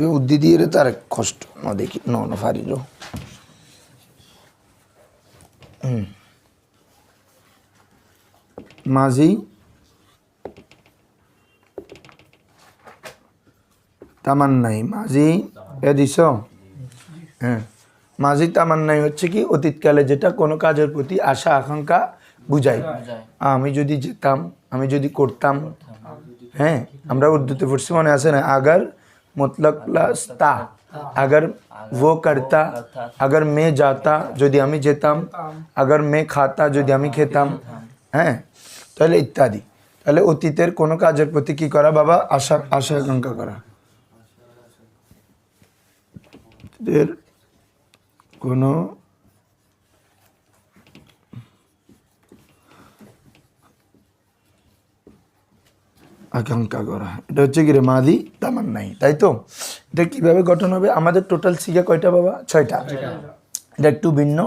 ইবে উদ্দি দিয়ে তার কষ্ট। ন দেখি ন ন ফারিল মাঝি। তামান্নাই মাঝি এ দিছ? হ্যাঁ। মাঝি তামান্নাই হচ্ছে কি অতীতকালে যেটা কোনো কাজের প্রতি আশা আকাঙ্ক্ষা বুঝায়। আমি যদি যেতাম আমি যদি করতাম হ্যাঁ আমরা উর্দুতে পড়ছি মনে আছে না? আগার মতলব প্লাস তা अगर वो करता अगर मैं जाता যদি আমি যেতাম अगर मैं खाता যদি আমি খেতাম হ্যাঁ তাহলে ইত্যাদি তাহলে অতীতের কোনো কাজের প্রতি কি করা বাবা আশা আশা আকাঙ্ক্ষা করা অতীতের কোনো আকাঙ্ক্ষা করা। এটা হচ্ছে কি রে মাদি তামান নাই তাই তো? এটা কীভাবে গঠন হবে? আমাদের টোটাল শিখে কয়টা বাবা? ছয়টা। এটা একটু ভিন্ন।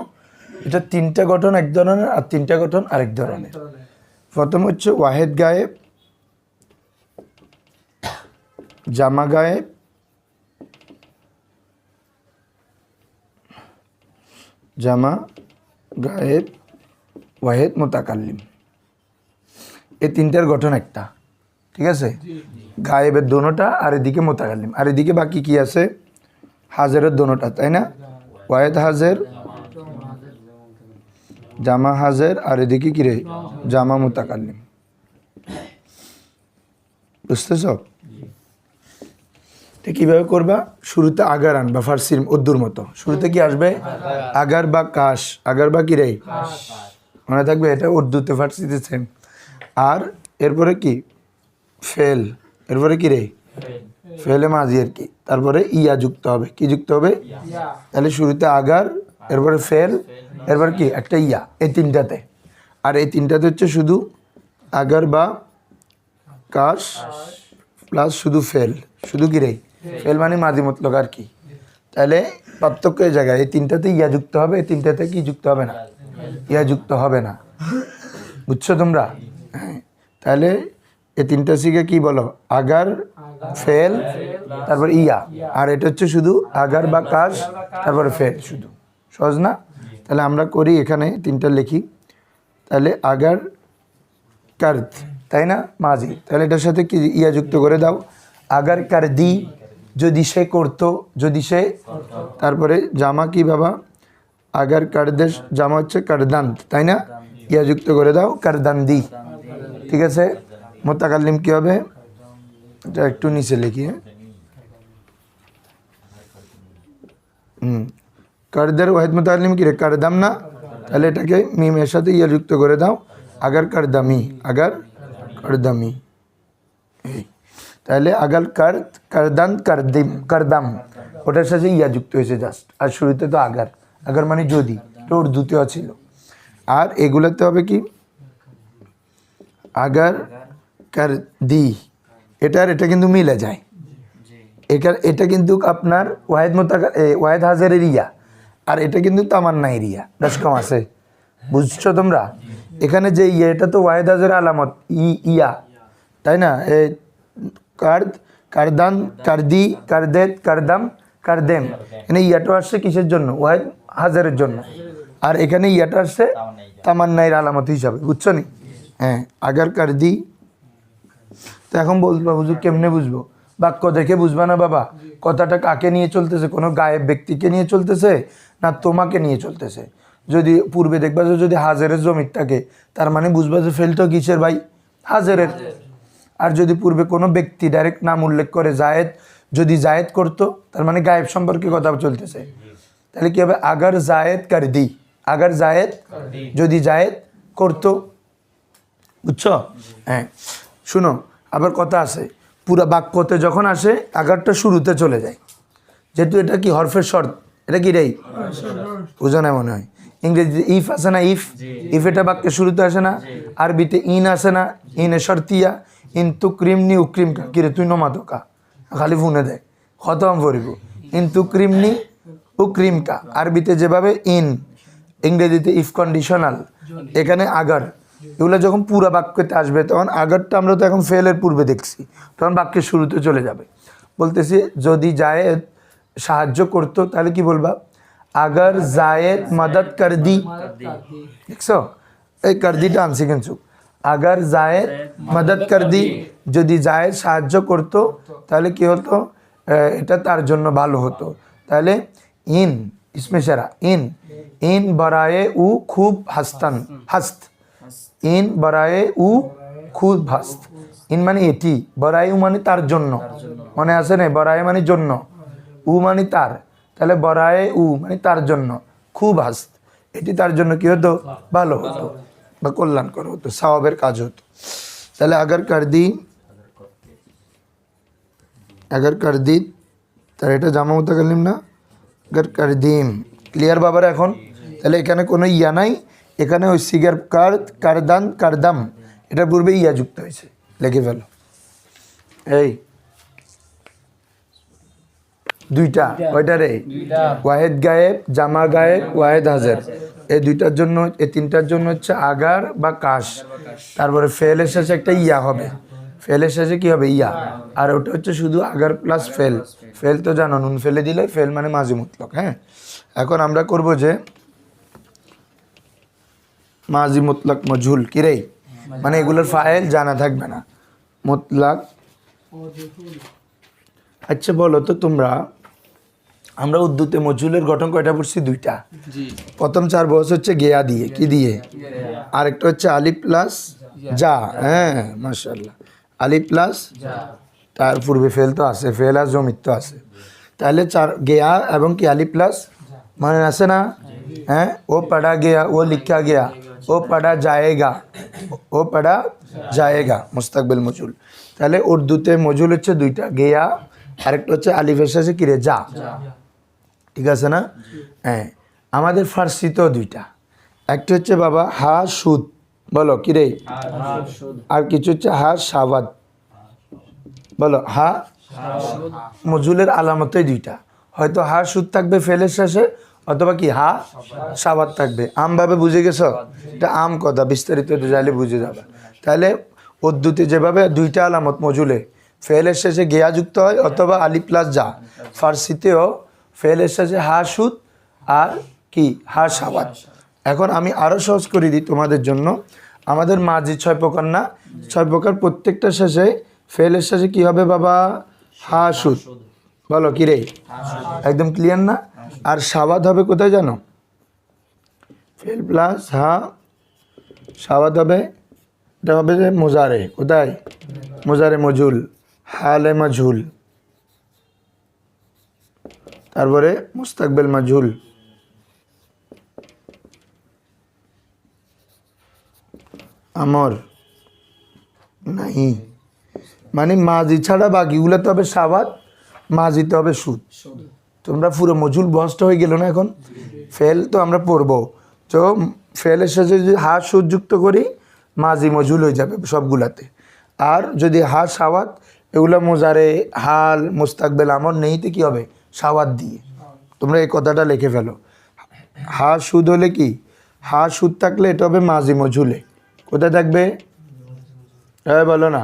এটা তিনটা গঠন এক ধরনের আর তিনটা গঠন আরেক ধরনের। প্রথম হচ্ছে ওয়াহেদ গায়েব, জামা গায়েব জামা গায়েব, ওয়াহেদ মোতাকাল্লিম। এই তিনটার গঠন একটা। ঠিক আছে? গায়েবের দোনোটা আর এদিকে মোতাকাল্লিম। আর এদিকে বাকি কি আছে? হাজারের দোনোটা, তাই না? ওয়াহেদ হাজের, জামা হাজের, আর এদিকে কি রে? জামা মোতাকাল্লিম। বুঝতেছ? এটা কীভাবে করবা? শুরুতে আগার আনবা, ফার্সির উর্দুর মতো। শুরুতে কি আসবে? আগার বা কাশ। আগার বা কি রে? মনে থাকবে এটা উর্দুতে, ফার্সিতে সেম আর এরপরে কি? ফেল। এরপরে কি রে? ফেলে। মাঝি আর কি। তারপরে ইয়া যুক্ত হবে। কি যুক্ত হবে? তাহলে শুরুতে আগার এরপরে ফেল এরপরে কি? একটা ইয়া। এই তিনটাতে। আর এই তিনটাতে হচ্ছে শুধু আগার বা কাশ প্লাস শুধু ফেল। শুধু কি রে? ফেল। মানে মাঝি মতলক আর কি। তাহলে পার্থক্য জায়গায়। এই তিনটাতে ইয়া যুক্ত হবে এই তিনটাতে কি যুক্ত হবে না? ইয়া যুক্ত হবে না। বুঝছ তোমরা? হ্যাঁ। তাহলে এই তিনটা শিখে কি বলো? আগার ফেল তারপর ইয়া। আর এটা হচ্ছে শুধু আগার বা কাজ তারপরে ফেল শুধু। সহজ না? তাহলে আমরা করি এখানে তিনটা লিখি। তাহলে আগার কার্দ তাই না? মাঝি। তাহলে এটার সাথে কি ইয়া যুক্ত করে দাও। আগার কার দি যদি সে করতো যদি সে তারপরে জামা কি বাবা? আগার কার্দের জামা হচ্ছে কারদান্ত তাই না? ইয়া যুক্ত করে দাও কারদান্দি। ঠিক আছে? মোতাকাল্লিম কি হবে? এটা একটু নিচে লিখি হ্যাঁ? হুম। কারদের ওয়াহিদ মোতাকাল্লিম কি রে? কারদাম না? তাহলে এটাকে মিমের সাথে ইয়া যুক্ত করে দাও। আগার কারদামি আগার কারদামি। তাহলে আগার কার কারদান কারদিম, কারদাম। ওটার সাথে ইয়া যুক্ত হয়েছে জাস্ট আর শুরুতে তো আগার। আগার মানে যদি, এটা উর্দুতেও ছিল। আর এগুলোতে হবে কি? আগার কার দি এটার এটা কিন্তু মিলে যায়। এটার এটা কিন্তু আপনার ওয়াহেদ মোতাকা ওয়াহেদ হাজারের ইয়া আর এটা কিন্তু তামান্না এরিয়া বেশ কম আছে। বুঝছ তোমরা? এখানে যে ইয়া এটা তো ওয়াহেদ হাজারের আলামত ই ইয়া তাই না? এ কার্দ কারদান কারদি কারদেত কারদাম কারদেম। এখানে ইয়াটা আসছে কিসের জন্য? ওয়াহেদ হাজারের জন্য। আর এখানে ইয়াটা আসছে তামান্নাইয়ের আলামত হিসাবে বুঝছ নি? হ্যাঁ আগার কারদি তো এখন বলব হুজুর কেমনে বুঝব? বাক্য দেখে বুঝবা না বাবা? কথাটা কাকে নিয়ে চলতেছে? কোনো গায়েব ব্যক্তিকে নিয়ে চলতেছে? না তোমাকে নিয়ে চলতেছে? যদি পূর্বে দেখবা যে যদি হাজারের জমির থাকে তার মানে বুঝবা যে ফেলতো কিসের ভাই? হাজারের। আর যদি পূর্বে কোনো ব্যক্তি ডাইরেক্ট নাম উল্লেখ করে জায়েদ যদি জায়েদ করতো তার মানে গায়েব সম্পর্কে কথা চলতেছে। তাহলে কি হবে? আগার জায়েদ কার দি? আগার জায়েদ যদি জায়েদ করতো। বুঝছ? হ্যাঁ। শুনো আবার কথা আছে পুরা বাক্যতে যখন আসে আগারটা শুরুতে চলে যায়। যেহেতু এটা কি হরফের শর্ত? এটা কি রে? বুঝো না মনে হয়। ইংরেজিতে ইফ আসে না ইফ ইফ এটা বাক্যে শুরুতে আসে না আরবিতে ইন আসে না ইনে শর্তিয়া ইন তু ক্রিম নি উক্রিম কা। কিরে তুই নমাতো কা? খালি ফোনে দেয় খতম ভরিব ইন তু ক্রিম নি উক্রিম কা। আরবিতে যেভাবে ইন ইংরেজিতে ইফ কন্ডিশনাল এখানে আগার। এগুলো যখন পুরা বাক্যতে আসবে, তখন আগেরটা আমরা তো এখন ফেলের পূর্বে দেখছি। তখন বাক্যের শুরুতে চলে যাবে। বলতেছি, যদি জায়েদ সাহায্য করতো, তাহলে কি বলবা? আগার জায়েদ মদত কর দি। দেখছ? এই করদিটা আনছি কিন্তু। আগার জায়েদ মদত কর দি। যদি জায়েদ সাহায্য করতো, তাহলে কি হতো? এটা তার জন্য ভালো হতো। তাহলে ইন, ইসমে সেরা, ইন। ইন বরায়ে উ খুব হাস্তান, হাস্ত। ইন বরায়ে উ খুদ ভাস্ত। ইন মানে এটি, বরায় উ মানে তার জন্য। মনে আছে না বরায়ে মানে জন্য। উ মানে তার। তাহলে বরায়ে উ মানে তার জন্য। খুব হাস্ত এটি তার জন্য কী হতো? ভালো হতো। বা কল্যাণকর হতো, স্বভাবের কাজ হতো। তাহলে আগার কার দি আগর কার দি তার এটা জামা হতে গেলিম না? আগার কার দিম ক্লিয়ার বাবার এখন? তাহলে এখানে কোনো ইয়া নাই? এখানে ওই সিগার কার কারদান কারদাম এটার পূর্বে ইয়া যুক্ত হয়েছে লিখে ফেলো। এই। দুইটা ওইটা রে? ওয়াহেদ গায়েব জামা গায়েব ওয়াহেদ হাজার। এই দুইটার জন্য এই তিনটার জন্য হচ্ছে আগার বা কাশ। তারপরে ফেলের শেষে একটা ইয়া হবে। ফেলের শেষে কি হবে? ইয়া। আর ওটা হচ্ছে শুধু আগার প্লাস ফেল। ফেল তো জানো নুন ফেলে দিলে ফেল মানে মাঝে মুতলক হ্যাঁ? এখন আমরা করব যে মাঝি মুতলক মজহুল কি রে? মানে এগুলোর ফাইল জানা থাকবে না। মুতলাক আচ্ছা বলো তো তোমরা আমরা উদ্যুতে মজুলের গঠন কয়টা পড়ছি? দুইটা। প্রথম চার বয়স হচ্ছে গেয়া দিয়ে কি দিয়ে? আরেকটা হচ্ছে আলি প্লাস যা। হ্যাঁ মার্শাল্লাহ আলি প্লাস তার পূর্বে ফেল তো আছে ফেল আর জমিত তো আছে। তাহলে চার গেয়া এবং কি আলি প্লাস? মানে আছে না? হ্যাঁ ও পড়া গেয়া ও লিখা গেয়া। ও পড়া যায়েগা ও পড়া যায়েগা মুস্তাকবিল মজুল। তাহলে উর্দুতে মজুল হচ্ছে দুইটা, গেয়া, আরেকটা হচ্ছে আলিফের শেষে কিরে, যা। ঠিক আছে না? হ্যাঁ আমাদের ফার্সিতেও দুইটা। একটা হচ্ছে বাবা হা সুদ। বলো, কিরে? আর কিছু হচ্ছে হা সাবাদ বলো, হা মজুলের আলামতই দুইটা। হয়তো হা সুদ থাকবে ফেলের শেষে অথবা কি হা? সাবাদ থাকবে। আমভাবে বুঝে গেছো? এটা আম কথা বিস্তারিত জানলে বুঝে যাবে। তাহলে উদ্যুতে যেভাবে দুইটা আলামত মজুলে ফেলের শেষে গেয়া যুক্ত হয় অথবা আলি প্লাস যা। ফার্সিতেও ফেলের শেষে হা সুদ আর কি হা সাবাদ এখন আমি আরও সহজ করে দিই তোমাদের জন্য। আমাদের মাঝি ছয় প্রকার না? ছয় প্রকার প্রত্যেকটা শেষে ফেলের শেষে কি হবে বাবা? হা সুদ। বলো কি রে? একদম ক্লিয়ার না? আর সাবাদ হবে কোথায় জানো? ফেল প্লাস, হা সাবাদ হবে, এটা হবে যে মোজারে, কোথায়? মোজারে মজুল, হালে মাজুল। তারপরে মুস্তাকবেল মাজুল। আমর নাই মানে মাঝি ছাড়া বাকিগুলো তো হবে সাবাদ মাঝিতে হবে সুদ। তোমরা পুরো মজুল বস্ত হয়ে গেল না এখন? ফেল তো আমরা পড়ব। তো ফেলের সাথে যদি হা সুদ যুক্ত করি মাঝি মজুল হয়ে যাবে সবগুলাতে। আর যদি হা সাওয়াত এগুলো মোজারে হাল মুস্তাকবেল আমর নেইতে কি হবে? সাওয়াত দিয়ে। তোমরা এই কথাটা লিখে ফেলো। হা সুদ হলে কি? হা সুদ থাকলে এটা হবে মাঝি মজুলে। কোথায় থাকবে? হ্যাঁ বলো না।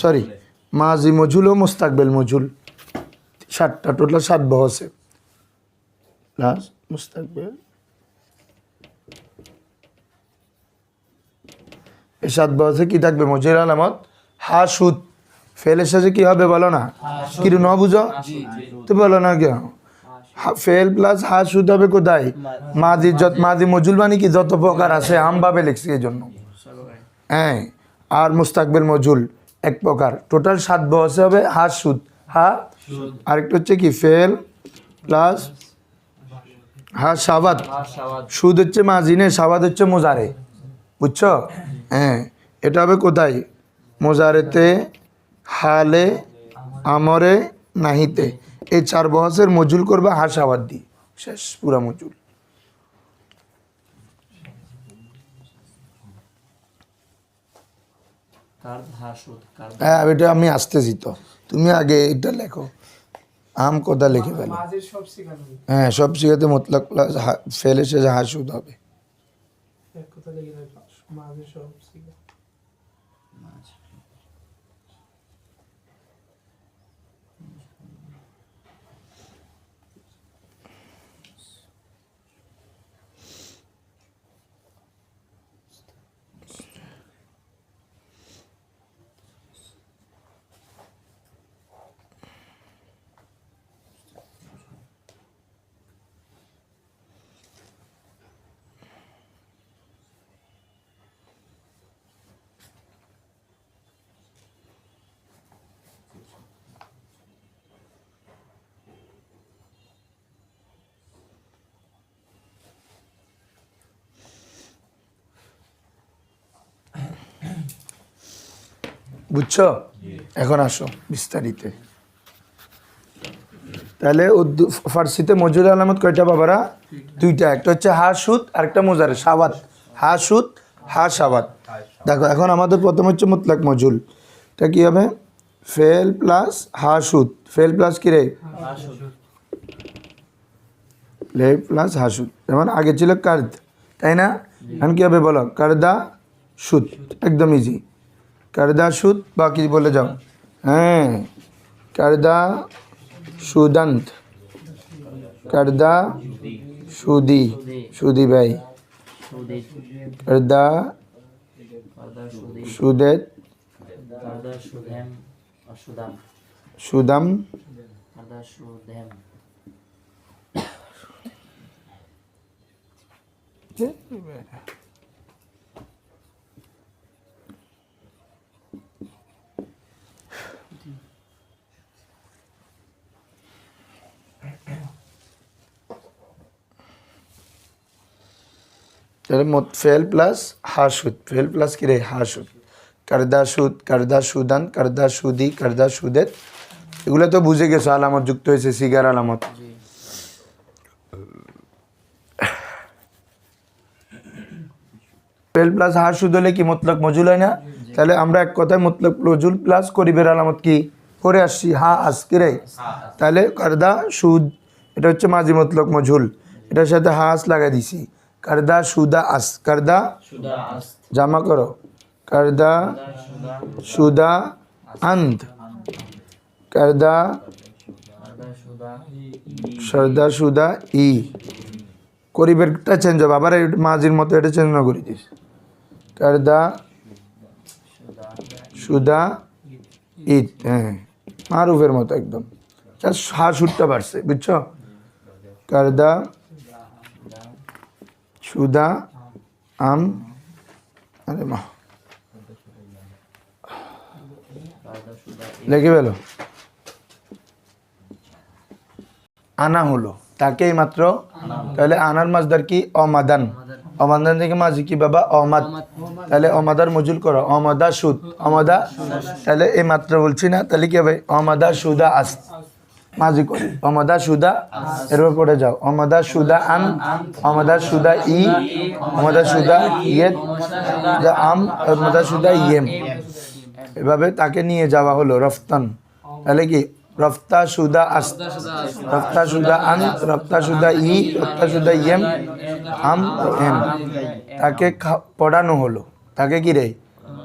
সরি মাঝি মজুল ও মুস্তাকবেল মজুল। সাতটা টোটাল সাত বহসে প্লাস মুস্তাকবেল এই সাত বহসে কি থাকবে মজুর আলামত? হা সুদ ফেলের সাথে কি হবে বলো না? কি ন বুঝো? তো বলো না কি হা- ফেল প্লাস হা সুদ হবে কোথায়? মাদি যত মাদি মজুল মানে কি যত প্রকার আছে আমভাবে লিখছি এই জন্য হ্যাঁ আর মুস্তাকবিল মজুল এক প্রকার। টোটাল সাত বয়সে হবে হা সুদ হা আরেকটা হচ্ছে কি ফেল প্লাস হা সাবাদ সুদ হচ্ছে মাজিনে সাবাদ হচ্ছে মোজারে। বুঝছ? হ্যাঁ এটা হবে কোথায়? মোজারেতে হালে আমরে নাহিতে। এই চার বহসের মজুল করবে হা সাবাদ দিয়ে। শেষ পুরা মজুল। হ্যাঁ এটা আমি আসতেছি তো। তুমি আগে এটা লেখো। আম কথা লিখে ফেলো? হ্যাঁ সব শিখাতে মতলাক প্লাস ফেলে সে হাসুদ হবে কথা বুঝছ? এখন আসো বিস্তারিত। তাহলে ফার্সিতে মজুর আলামত কয়টা বাবারা? দুইটা একটা হচ্ছে হা সুদ আর একটা মোজারে সাবাত হা সুদ হা সাবাত দেখো এখন আমাদের প্রথম হচ্ছে মুতলাক মজুল। এটা কি হবে? ফেল প্লাস হা সুদ ফেল প্লাস কি রে? লে প্লাস হাসুদ যেমন আগে ছিল কার্দ তাই না? এখন কি হবে বলো? কারদা সুদ একদম ইজি কারদা সুদ, বাকি বলে যাও। হ্যাঁ কারদা সুদান্ত। কারদা সুদি সুদি ভাই। কারদা সুদেত অসুদাম সুদাম তাহলে মোট ফেল প্লাস হাসুদ। ফেল প্লাস কি রে? হাসুদ। কারদা সুদ কারদা সুদান কারদা সুদি কারদা সুদেত এগুলো তো বুঝে গেছো আলামত যুক্ত হয়েছে সিগার আলামত। ফেল প্লাস হাসুদ হলে কি মতলক মজুল হয় না? তাহলে আমরা এক কথায় মতলক মজুল প্লাস করিবের আলামত কি? করে আসছি। হা আজকে রে? তাহলে কারদা সুদ এটা হচ্ছে মাঝি মতলক মজুল। এটার সাথে হাস লাগাই দিছি। কারদা সুদা আস কারদা জামা করো। কারদা সুদা আন্ত কারদা সর্দা সুদা ই। করিবেরটা চেঞ্জ হবে আবার মাঝির মতো এটা চেঞ্জ না করে দিস কারদা সুদা ঈদ হ্যাঁ মারুফের মতো একদম। হা সুরটা বাড়ছে বুঝছ? কারদা সুদা, আম, আরে মা। লিখে ফেলো আনা হলো তাকেই মাত্র? তাহলে আনার মাছদার কি? অমাদান। অমাদান থেকে মাঝি কি বাবা? অমাদ। তাহলে অমাদার মজুল করো। অমাদা সুদ। অমাদা তাহলে এই মাত্র বলছি না, তাহলে কি হবে? অমাদা সুদা আস মাঝি করি অমাদা সুদা, এরপর পড়ে যাও। অমাদা সুদা আন, অমদা সুদা ই, অমদা সুদা ইয়েদ যা আম, অমদা সুদা ইয়েম। এভাবে তাকে নিয়ে যাওয়া হলো রফতান। তাহলে কি? রফতা সুদা আস, রফতা সুদা আন, রফতা সুদা ই, রফতা সুদা ইয়েম, আম এম। তাকে পড়ানো হলো। তাকে কি রে?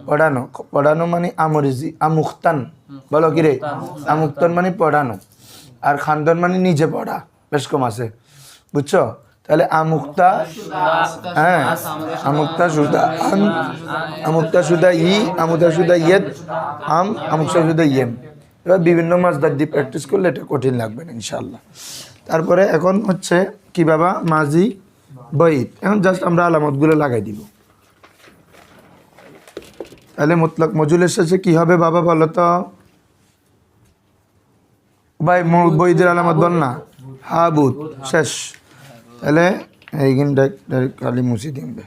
পড়ানো। পড়ানো মানে আমরিজি, আমুখতান। বলো কি রে? আমুক্তান মানে পড়ানো। আর খানদান মানে নিজে পড়া, বেশ কম আছে। বুঝছ? তাহলে আমুক্তা হ্যাঁ আমুক্তা সুদা আম, আমুক্তা সুদা ই, আমুক্তা সুদা ইয়েদ, আম, আমুক্তা সুদা ইয়েম। এবার বিভিন্ন মাছদার দিয়ে প্র্যাকটিস করলে এটা কঠিন লাগবে না ইনশাল্লাহ তারপরে এখন হচ্ছে কি বাবা? মাঝি বইত। এখন জাস্ট আমরা আলামতগুলো লাগাই দিব। তাহলে মতলক মজুলের শেষে কি হবে বাবা বলো তো? ভাই বইদের আলামত বল না হা বুধ শেষ। তাহলে এইখান ডাইরেক্ট খালি মুছি দিবে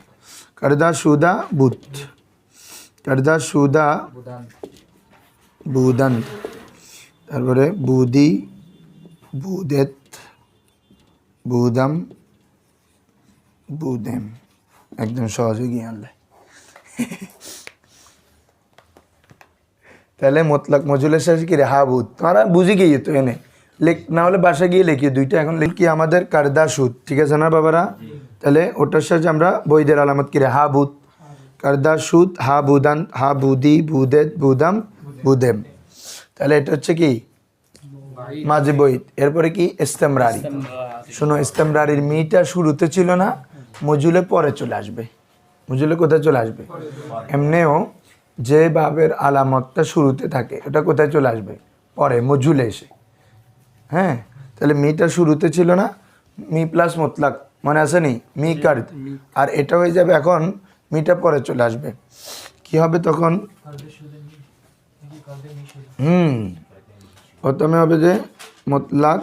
কারদা, সুদা বুধ কারদা, সুদা, বুদান। তারপরে বুদি, বুদেত, বুদাম, বুদেম। একদম সহযোগী আনলে। তাহলে মতলক মজুলের শেষে কি রে? হা বুধ তোমরা বুঝে গিয়ে তো এনে। লেখ, না হলে বাসা গিয়ে লেখি। দুইটা এখন লিখি আমাদের কারদা সুদ। ঠিক আছে না বাবারা? তাহলে ওটার সাথে আমরা বইদের আলামত কি রে? হা বুধ কারদা সুদ, হা বুদান হা বুদি বুদেত বুদাম বুদেম তাহলে এটা হচ্ছে কি? মাঝে বই এরপরে কি? ইস্তেমরারি। শোনো, ইস্তেমরারির মিটা শুরুতে ছিল না, মজুলে পরে চলে আসবে। মজুলে কোথায় চলে আসবে? এমনিও যে বাবের আলামতটা শুরুতে থাকে ওটা কোথায় চলে আসবে? পরে মজুলে এসে। হ্যাঁ? তাহলে মিটা শুরুতে ছিল না মি প্লাস মতলাক মনে আছে নি? Me card. আর এটা হয়ে যাবে এখন মিটা পরে চলে আসবে। কি হবে তখন? হুম। প্রথমে হবে যে মতলাক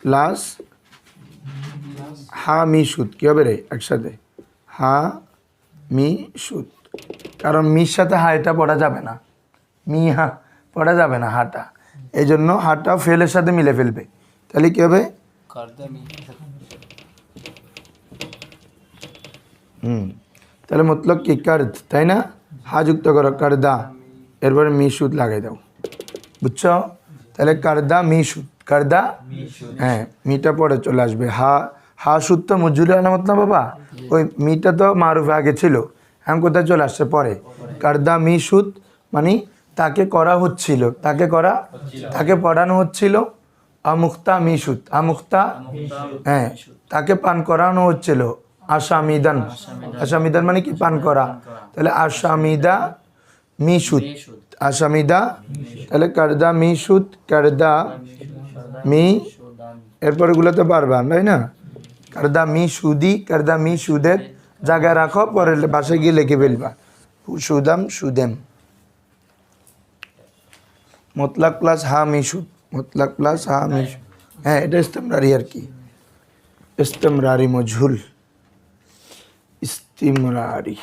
প্লাস হা মি সুদ কী হবে রে? একসাথে। হা মি সুদ কারণ মির সাথে হা এটা পড়া যাবে না। মি হা পড়া যাবে না হাটা। এই জন্য হাটা ফেলের সাথে মিলে ফেলবে। তাহলে কী হবে? হুম, তাহলে মতলব কি? কার্দ, তাই না? হা যুক্ত করো, কারদা। এরপরে মি সুদ লাগাই দাও। বুঝছ? তাহলে কারদা, মি সুদ কারদা? হ্যাঁ মিটা পরে চলে আসবে। হা হা সুদ তো মজুরি আলামত না বাবা? ওই মিটা তো মারুফে আগে ছিল। এখন কোথায় চলে আসছে? পরে। কারদা মি সুদ মানে তাকে করা হচ্ছিল তাকে করা তাকে পড়ানো হচ্ছিল আমুক্তা মি সুদ আমুক্তা হ্যাঁ তাকে পান করানো হচ্ছিল আসামিদান। আসামিদান। মানে কি? পান করা। তাহলে আসামিদা মিশুদ সুদ আসামিদা তাহলে কারদা মিশুদ কারদা মি সুদান। এরপর এগুলো তো পারবা তাই না? কারদা মি সুদি কারদা মি সুদের জায়গায় রাখো পরে বাসায় গিয়ে লিখে ফেলবা। সুদাম, সুদেম। মতলাক প্লাস হা মি সুদ মতলাক প্লাস হা মি হ্যাঁ এটা ইস্তেমরারি আর কি। ইস্তেমরারি মজহুল। ইস্তিমরারি।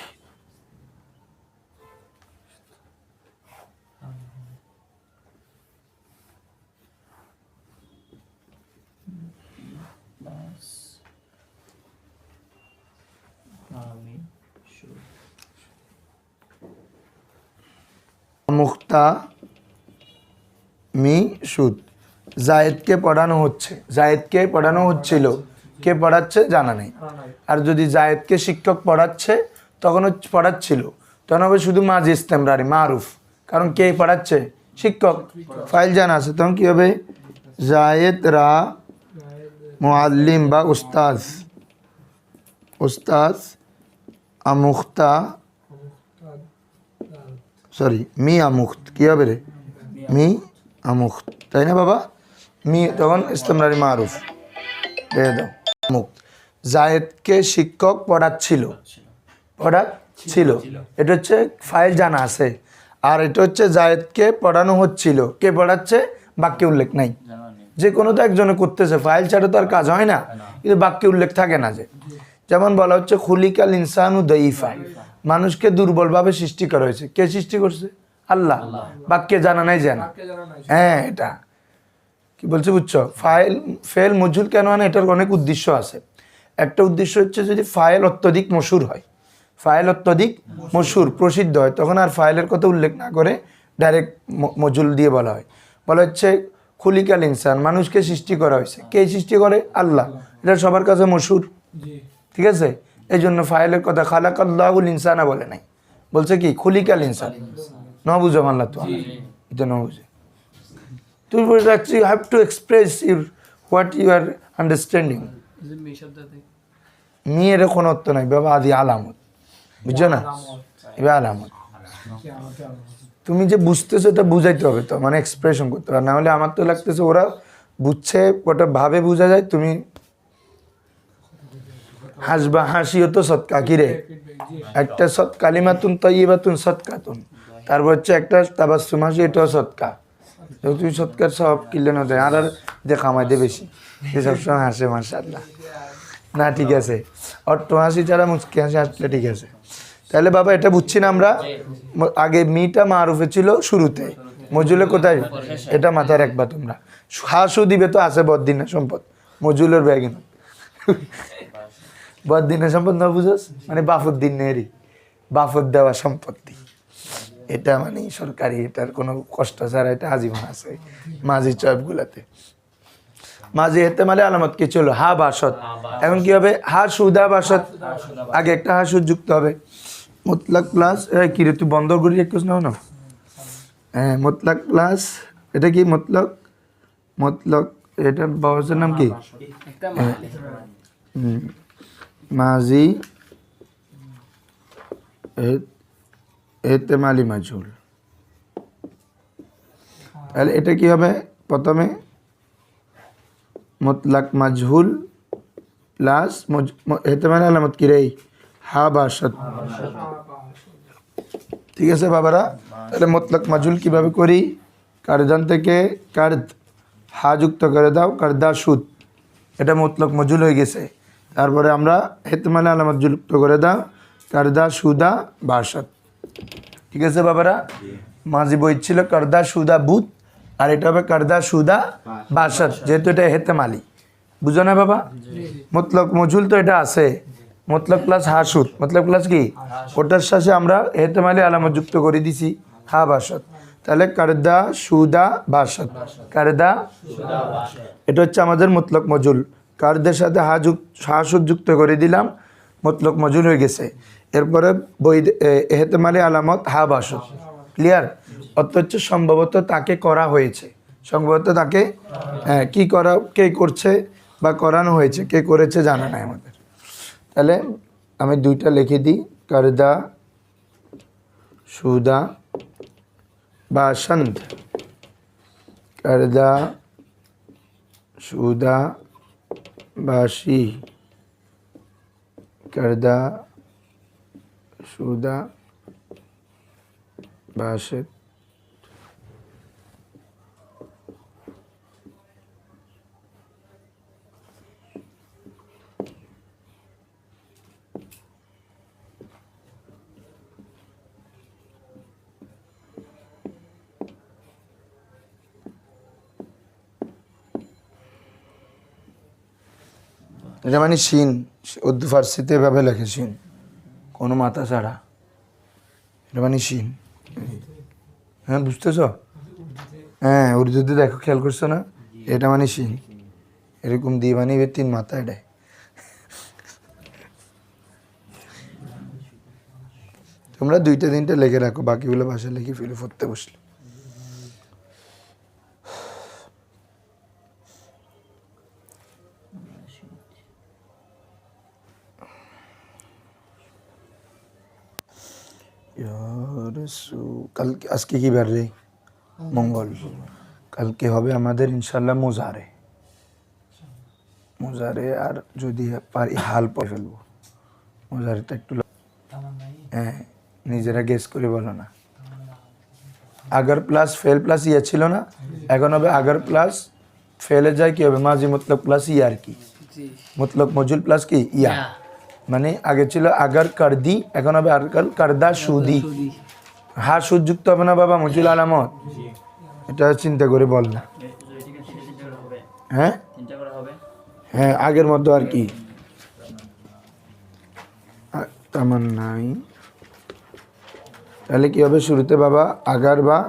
মুক্তা মি সুদ জায়েদকে পড়ানো হচ্ছে। জায়েদকে পড়ানো হচ্ছিল। কে পড়াচ্ছে? জানা নেই। আর যদি জায়েদকে শিক্ষক পড়াচ্ছে, তখন পড়াচ্ছিল। তখন হবে শুধু মাঝি ইস্তেমরারি, মারুফ। কারণ কে পড়াচ্ছে? শিক্ষক। ফাইল জানা আছে। তখন কী হবে? জায়েদ রা মুআল্লিম বা উস্তাজ। উস্তাজ আমুখতা সরি, মি আমুখত কী হবে রে? মি আমুখত তাই না বাবা? মি তখন ইস্তেমরারি মারুফ। দিয়ে দাও। জায়েদকে শিক্ষক পড়াচ্ছিল। পড়াচ্ছিল। এটা হচ্ছে ফাইল জানা আছে। আর এটা হচ্ছে জায়েদকে পড়ানো হচ্ছিল। কে পড়াচ্ছে? বাক্যে উল্লেখ নাই। যে কোনো তো একজনে করতেছে। ফাইল ছাড়া তো আর কাজ হয় না। কিন্তু বাক্যে উল্লেখ থাকে না যে। যেমন বলা হচ্ছে, খুলিকাল ইনসানু দইফা মানুষকে দুর্বলভাবে সৃষ্টি করা হয়েছে। কে সৃষ্টি করছে? আল্লাহ। বাক্যে জানা নাই জানা হ্যাঁ এটা। কি বলছে বুঝছ? ফাইল ফেল মজুর কেন আনে এটার অনেক উদ্দেশ্য আছে। একটা উদ্দেশ্য হচ্ছে যদি ফাইল অত্যধিক মশুর হয় ফাইল অত্যধিক মশুর। প্রসিদ্ধ হয় তখন আর ফাইলের কথা উল্লেখ না করে ডাইরেক্ট মজুল দিয়ে বলা হয়। বলা হচ্ছে খুলিকাল ইনসান মানুষকে সৃষ্টি করা হয়েছে। কে সৃষ্টি করে? আল্লাহ। এটা সবার কাছে মশুর। ঠিক আছে? এই জন্য ফাইলের কথা খালাকাল্লাহুল ইনসানা বলে নাই। বলছে কি? খুলিকাল ইনসান। ন বুঝো মাল্লা তো এটা ন বুঝে তুই বলতে you have to express your what you are understanding মেয়ের কোনো অর্থ নাই। বাবা আদি আলামত। বুঝছ না? এবার আলামত। তুমি যে বুঝতেছো এটা বুঝাইতে হবে তো। মানে এক্সপ্রেশন করতে হবে। না হলে আমার তো লাগতেছে ওরা বুঝছে ওটা ভাবে বোঝা যায় তুমি হাসবা হাসিও তো সৎকা কি রে? জি একটা সৎ কালিমাতুন তৈবাতুন সৎকাতুন। তারপর হচ্ছে একটা তাবাসুম হাসি, এটাও সৎকা। তুই সৎকার সব কিনলে না দেয় আর আর দেখা আমায় দে বেশি। সে সবসময় হাসে মার্শাল্লাহ না, ঠিক আছে। অট্ট হাসি ছাড়া মুচকি হাসি হাসলে ঠিক আছে। তাহলে বাবা, এটা বুঝছি না আমরা? আগে মিটা মারুফে ছিল শুরুতে। মজুলে কোথায়? এটা মাথায় রাখবা তোমরা। হাসু দিবে তো আছে বদিনের সম্পদ। মজুলের ব্যাগে না। বদিনের সম্পদ না বুঝোস? মানে বাফুদ্দিনেরই বাফুদ দেওয়া সম্পত্তি। এটা মানে সরকারি এটার কোনো কষ্ট ছাড়া এটা আজীবন আছে মাঝি চয়েবগুলাতে মাঝি হেতে মানে আলামত কি ছিল? হা বাসত এখন কি হবে? হা সুদা বাসত আগে একটা হা সুদ যুক্ত হবে। মুতলাক প্লাস কি রে তুই বন্ধ করি একটু নাও না? হ্যাঁ মুতলাক প্লাস এটা কি মতলক? মতলক এটা বাবাসের নাম কি? হুম। মাজি, এ- এতেমালি মাজহুল তাহলে এটা কি হবে? প্রথমে মতলাক মাজহুল প্লাস এতেমালি আলামত কি রে? হা বাসত ঠিক আছে বাবারা? তাহলে মতলাক মাজহুল কীভাবে করি? কারদান থেকে কার্দ হা যুক্ত করে দাও, কারদা সুদ। এটা মতলক মজুল হয়ে গেছে। তারপরে আমরা হেতমালে আলামত যুক্ত করে দাও। কারদা সুদা বাসত ঠিক আছে বাবারা? মাঝি বই ছিল কারদা সুদা বুত। আর এটা হবে কারদা সুদা বাসাত যেহেতু এটা হেতে মালি বুঝো না বাবা? মতলক মজুল তো এটা আছে। মতলব প্লাস হাসুদ মতলব প্লাস কি? ওটার সাথে আমরা হেতে মালি আলামত যুক্ত করে দিছি। হা বাসাত তাহলে কারদা সুদা বাসাত কারদা এটা হচ্ছে আমাদের মতলক মজুল। কারদের সাথে হা যুক হাসুদ যুক্ত করে দিলাম মতলক মজুর হয়ে গেছে। এরপরে বই এহেতেমালি আলামত হা বাসত ক্লিয়ার অথচ সম্ভবত তাকে করা হয়েছে। সম্ভবত তাকে কি করা, কে করছে বা করানো হয়েছে, কে করেছে জানা নাই আমাদের। তাহলে আমি দুইটা লিখে দিই। কারদা, সুদা বাসন্ত কারদা, সুদা বাসি करदा शुदा बाशत এটা মানে শিন। উর্দু ফার্সিতে এভাবে লেখে শিন। কোনো মাথা ছাড়া। এটা মানে শিন। হ্যাঁ বুঝতেছ? হ্যাঁ উর্দুতে দেখো, খেয়াল করছ না? এটা মানে শিন। এরকম দিয়ে মানে এবার তিন মাথা এটাই তোমরা দুইটা তিনটা লেগে রাখো, বাকিগুলো বাসায় লিখে ফেলে পড়তে বসলে। কালকে আজকে কি বার রে? মঙ্গল। কালকে হবে আমাদের ইনশাল্লাহ মোজারে। মোজারে আর যদি পারি হাল পরে ফেলব। মোজারেটা একটু ল- হ্যাঁ নিজেরা গেস করে বলো না। আগার প্লাস ফেল প্লাস ইয়া ছিল না? এখন হবে আগার প্লাস ফেলে যায় কি হবে? মাঝি মতলব প্লাস ইয়া আর কি মতলব মজুল প্লাস কি? ইয়া। মানে আগে ছিল আগার কারদি এখন হবে আগার কারদা সুদি। হা সুদ যুক্ত হবে না বাবা মজুল আলামত? এটা চিন্তা করে বল না। হ্যাঁ? হ্যাঁ আগের মতো আর কি। তেমন নাই তাহলে কি হবে শুরুতে বাবা? আগার বা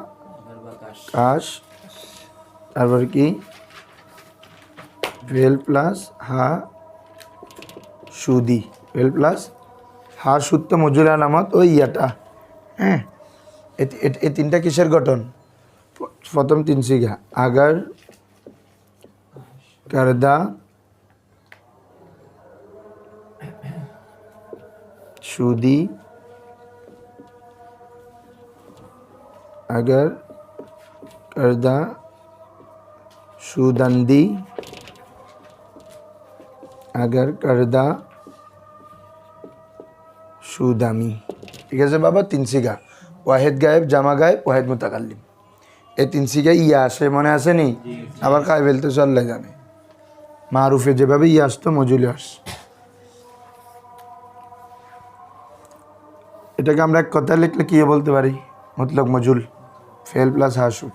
কাশ। তারপর কি? ভেল প্লাস হা সুদি। ভেল প্লাস হা সুদ তো মজুর আলামত ওই ইয়াটা। হ্যাঁ? এই তিনটা কিসের গঠন প- প্রথম তিন সিঘা আগার কারদা সুদি अगर करदा সুদান্দি अगर करदा সুদামি ঠিক আছে বাবা তিন সিগা ওয়াহেদ গায়েব জামা গায়েব ওয়াহেদ মুতাকাল্লিম। এই তিন সিগা ইয়া আসে মনে আসে নি? আবার কায় ফেলতে চললে জানে। মারুফে যেভাবে ইয়া আসতো মজুলি আস। এটাকে আমরা এক কথা লিখলে কি বলতে পারি? মতলব মজুল ফেল প্লাস হাসু।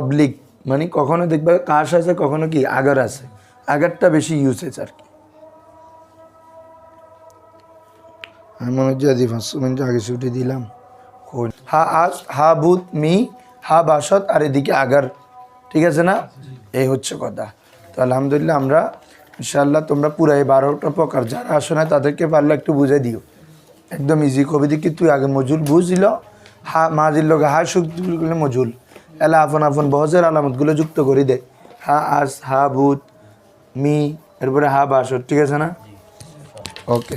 অবলিক মানে কখনো দেখবে কাশ আছে কখনো কি আগার আছে। আগারটা বেশি ইউসেজ আর কি। আমি মনে হচ্ছে আজ পাঁচশো মিনিট আগে ছুটি দিলাম। হা আস হা বুত মি হা বাসত আর এদিকে আগার। ঠিক আছে না? এই হচ্ছে কথা। তো আলহামদুলিল্লাহ আমরা ইনশাল্লাহ তোমরা পুরো এই বারোটা প্রকার যারা আসো না তাদেরকে পারলে একটু বুঝে দিও। একদম ইজি কবি দেখি তুই আগে মজুল বুঝিল হা মাজির লোক হা সুখগুলো মজুল। এলা আপন আপন বহজের আলামতগুলো যুক্ত করে দে। হা আস হা ভূত মি এরপরে হা বাস ঠিক আছে না? ওকে